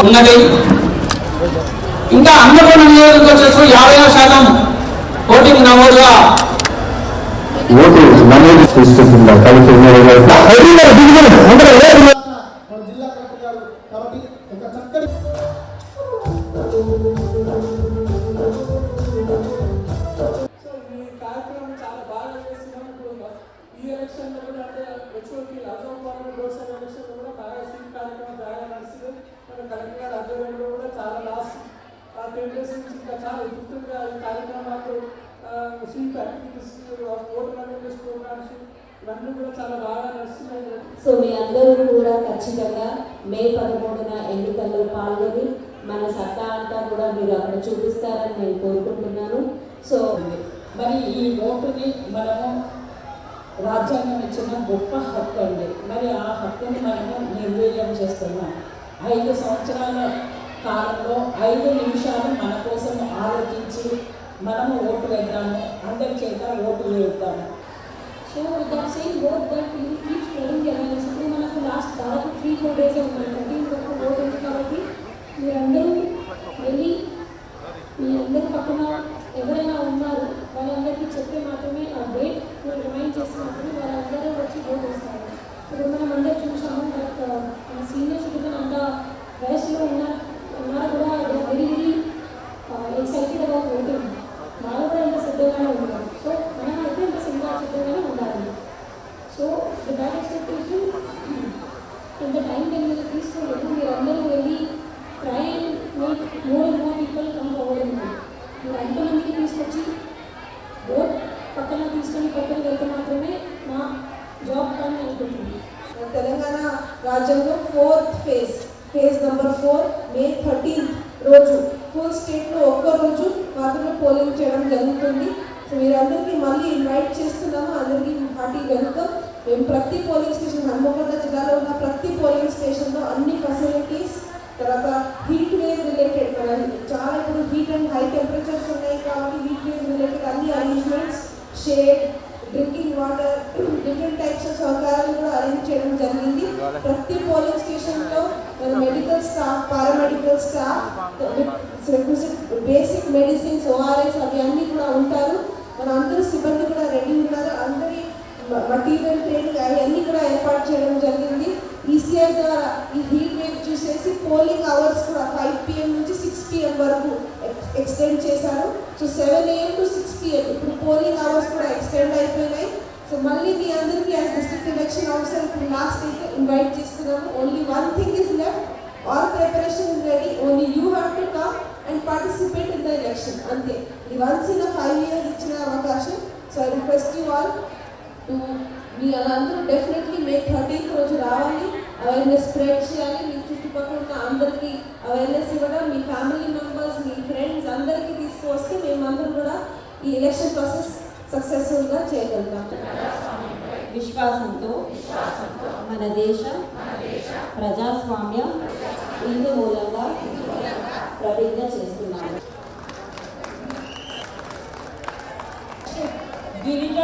ఉన్నది. ఇంకా అన్నపూర్ణ నియోజకవర్గం యాభై శాతం ఓటింగ్ నమోదుగా. ఓటు నమోదు తీసుకుంటుందా కలిపి కాబట్టి ఒక చక్కటి సో కార్యక్రమం చాలా బాగా చేస్తున్నాం. ఇప్పుడు ఈ ఎలక్షన్లో కూడా అంటే హెచ్ఓకి అజోపాలన లోక్సభ ఎలక్షన్లో కూడా బాగా సీట్ కార్యక్రమం బాగా నడుస్తుంది మన కలెక్టర్ గారి కూడా చాలా లాస్ట్ టెన్ డేస్ నుంచి ఇంకా చాలా ఉధృతంగా ఈ కార్యక్రమాలు sweep activities voter awareness programs ఇవన్నీ కూడా చాలా బాగా నడుస్తున్నాయి సో మీ అందరూ కూడా ఖచ్చితంగా మే పదమూడున ఎన్నికల్లో పాల్గొని మన సత్తా అంతా కూడా మీరు అక్కడ చూపిస్తారని నేను కోరుకుంటున్నాను. సో మరి ఈ ఓటుని మనము రాజ్యాంగం ఇచ్చిన గొప్ప హక్కు అండి. మరి ఆ హక్కుని మనము నిర్వీర్యం చేస్తున్నాం. ఐదు సంవత్సరాల కాలంలో ఐదు నిమిషాలు మన కోసం ఆలోచించి మనము ఓటు వేద్దాము. అందరి చేత ఓటు వేద్దాము. So that same work that you keep spreading awareness four days ఉన్నాయి థర్టీన్ వరకు ఉంది కాబట్టి మీరందరూ వెళ్ళి మీ అందరి పక్కన ఎవరైనా ఉన్నారు వాళ్ళందరికీ చెప్తే మాత్రమే ఆ డేట్ మీరు రిమైండ్ చేస్తే మాత్రమే వాళ్ళందరూ వచ్చి ఓట్ వేస్తారు ఇప్పుడు మనం అందరూ చూసాము మన సీనియర్ సిటిజన్ అంతా వయసులో ఉన్న ఉన్నారు కూడా very very excited about voting వాళ్ళు కూడా ఎంత సిద్ధంగానే ఉన్నారు సో మనం అయితే ఎంత సిద్ధంగా సిద్ధంగానే ఉండాలి సో దట్ ఎక్స్పెక్టేషన్ ఇంత టైం టైం మీద తీసుకోలేదు మీరు అందరూ వెళ్ళి try and make more and more people come forward మీరు ఎంతమందికి తీసుకొచ్చి బోర్డ్ పక్కన తీసుకొని పక్కన వెళ్తే మాత్రమే మా జాబ్ పని అనుకుంటుంది తెలంగాణ రాజ్యంలో fourth phase phase number four May thirteenth రోజు ఫుల్ స్టేట్లో ఒక్క రోజు మాత్రమే పోలింగ్ చేయడం జరుగుతుంది. సో మీరందరికీ మళ్ళీ ఇన్వైట్ చేస్తున్నాము. అందరికీ పార్టీ వెల్కమ్. మేము ప్రతి పోలింగ్ స్టేషన్ హన్మకొండ జిల్లాలో ఉన్న ప్రతి పోలింగ్ స్టేషన్లో అన్ని ఫెసిలిటీస్ తర్వాత హీట్ వేవ్ రిలేటెడ్ మన చాలా ఇప్పుడు హీట్ అండ్ హై టెంపరేచర్స్ ఉన్నాయి కాబట్టి హీట్ వేవ్ రిలేటెడ్ అన్ని arrangements shade drinking water different types of సౌకర్యాలు కూడా అరేంజ్ చేయడం జరిగింది. ప్రతి పోలింగ్ స్టేషన్లో మన medical staff paramedical staff basic medicines ORS అవి అన్నీ కూడా ఉంటారు. మన అందరూ సిబ్బంది కూడా రెడీ ఉన్నారు. అందరి మటీరియల్ ట్రైనింగ్ అవన్నీ కూడా ఏర్పాటు చేయడం జరిగింది. ఈసీఐ ద్వారా ఈ పోలింగ్ అవర్స్ కూడా ఫైవ్ పిఎం నుంచి సిక్స్ పిఎం వరకు ఎక్స్టెండ్ చేశారు. So seven AM to six PM ఇప్పుడు పోలింగ్ అవర్స్ కూడా ఎక్స్టెండ్ అయిపోయినాయి. సో మళ్ళీ మీ అందరికీ యాజ్ డిస్ట్రిక్ట్ ఎలక్షన్ ఆఫీసర్ ఇప్పుడు లాస్ట్ అయితే ఇన్వైట్ చేస్తున్నాము. Only one thing is left all preparation is ready only you have to come and participate in the election అంతే. ఇది వన్స్ ఇన్ ఫైవ్ ఇయర్స్ ఇచ్చిన అవకాశం. So I request you all to మీ అందరూ definitely మే thirteenth రోజు రావాలి. Awareness spread చేయాలి. మీ చుట్టుపక్కల అందరికీ అవేర్నెస్ ఇవ్వడం మీ ఫ్యామిలీ మెంబర్స్ మీ ఫ్రెండ్స్ అందరికీ తీసుకువస్తే మేమందరం కూడా ఈ ఎలక్షన్ ప్రాసెస్ సక్సెస్ఫుల్గా చేయగలుగుతాం. విశ్వాసంతో మన దేశ ప్రజాస్వామ్య ఇందు మూలంగా ప్రతిజ్ఞ చేస్తున్నాను గిరిజ